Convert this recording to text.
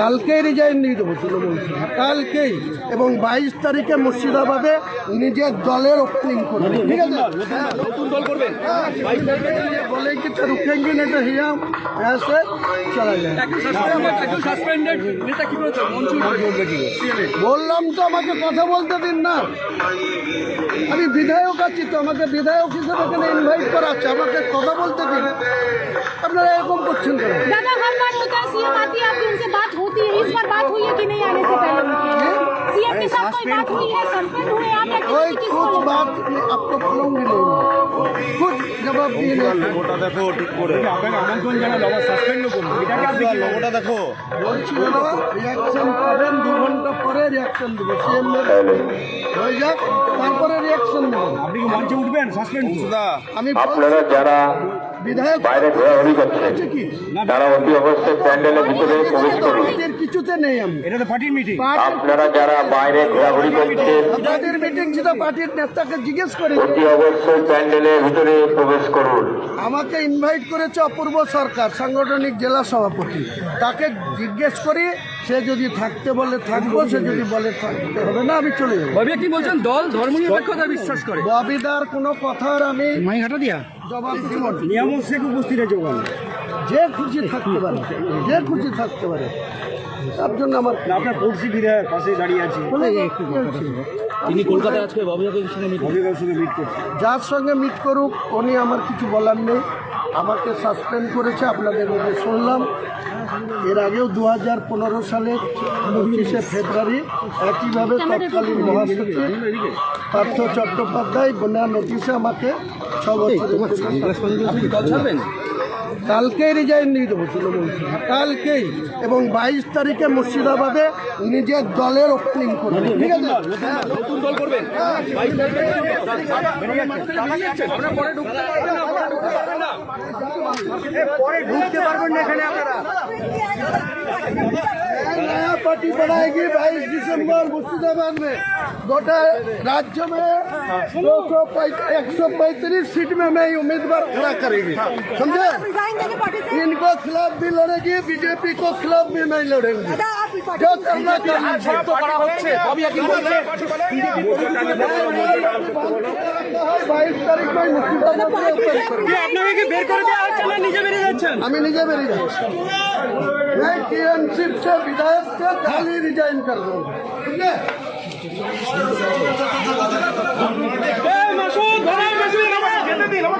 কালকে রিজাইন নিয়ে দেবো তৃণমূল। কালকেই এবং বাইশ তারিখে মুর্শিদাবাদে নিজের দলের ওপেনিং করবে। ঠিক আছে? হ্যাঁ, বলে কি রুখেঙ্গি নেতা হিয়াম যায়। বললাম তো আমাকে কথা বলতে দিন না। আমি বিধায়ক আছি তো আমাকে বিধায়ক হিসেবে এখানে ইনভাইট করা আছে। আমাকে কথা বলতে দিন। আপনারা এরকম করছেন কেন? बात हुई है कि नहीं आने से पहले सीएम के साथ कोई बात हुई है सस्पेंड हुए आप या कोई किसी किस कुछ बात नहीं, आपको बोलूंगी नहीं मैं। कुछ जवाब दिए नहीं লোগোটা দেখো ঠিক করে আপনাকে আমন্ত্রণ জানালো আবার সাসপেন্ড করলো এটাকে আপনি কি লোগোটা দেখো বলছি রিয়াকশন পাবেন দু ঘন্টা পরে রিয়াকশন দেবো সিএম হয়ে যাক তারপরে রিয়াকশন দেবো আপনি কি মঞ্চে উঠবেন সাসপেন্ড দা আমি বলছি, আপনারা যারা বিধায়ক বাইরে ঘোরাঘুরি করছেন আছে কি? তারা অতি অবশ্যই প্যান্ডেলের ভিতরে প্রবেশ করুন কিছুতে নেই আমি। এটা তো পার্টির মিটিং আপনারা যারা বাইরে ঘোরাঘুরি করছেন আপনাদের মিটিং ছিল পার্টির নেতাকে জিজ্ঞেস করে অতি অবশ্যই প্যান্ডেলের ভিতরে প্রবেশ করুন। আমাকে ইনভাইট করেছে অপূর্ব সরকার সাংগঠনিক জেলা সভাপতি। তাকে জিজ্ঞেস করি সে যদি থাকতে বলে থাকব সে যদি বলে থাকতে হবে না আমি চলে যাব। কি বলছেন? দল ধর্মনিরপেক্ষতা বিশ্বাস করে। ববিদার কোনো কথার আমি হাটা দিয়া। জবাব নিয়ামক শেখ উপস্থিত আছে ওখানে যে খুশি থাকতে পারে যে খুশি থাকতে পারে তার জন্য আমার আপনার পড়শি বিধায়ক পাশে দাঁড়িয়ে আছে। তিনি কলকাতায় আজকে ববিয়াকের সঙ্গে মিট ববিয়াকের সঙ্গে মিট করছেন। যার সঙ্গে মিট করুক উনি আমার কিছু বলার নেই। আমাকে সাসপেন্ড করেছে আপনাদের মধ্যে শুনলাম এর আগেও দু হাজার পনেরো সালে পঁচিশে ফেব্রুয়ারি একইভাবে তৎকালীন মহাসচিব পার্থ চট্টোপাধ্যায় বন্যা নোটিশে আমাকে ছ বছর কালকেই রিজাইন দিয়ে দেবো তৃণমূল থেকে কালকেই এবং বাইশ তারিখে মুর্শিদাবাদে নিজের দলের ওপেনিং করবে ঠিক আছে হ্যাঁ। নতুন দল করবেন বাইশ তারিখে আপনারা পরে ঢুকতে পারবেন না পরে ঢুকতে পারবেন না পরে ঢুকতে পারবেন না এখানে আপনারা नया पार्टी बनाएगी बाईस दिसंबर मुर्शिदाबाद में गोटा राज्य में दो सौ एक सौ पैंतीस सीट में मैं उम्मीदवार खड़ा करेगी समझे इनको खिलाफ भी लड़ेगी बीजेपी को खिलाफ भी मैं लड़ेंगी जो करना कर लीजिए। করা হচ্ছে ববিয়া কি বলছে বাইশ তারিখ में मुर्शिदाबाद में open करूंगी। আপনাকে কি বের করে দেওয়া হচ্ছে না নিজে বেরিয়ে যাচ্ছেন আমি নিজে বেরিয়ে যাচ্ছি मैं टीएनसीप से विधायक से खाली रिजाइन कर दूंगा ठीक है মাসুদ ধরেন মাসুদ যেতে দিন আমার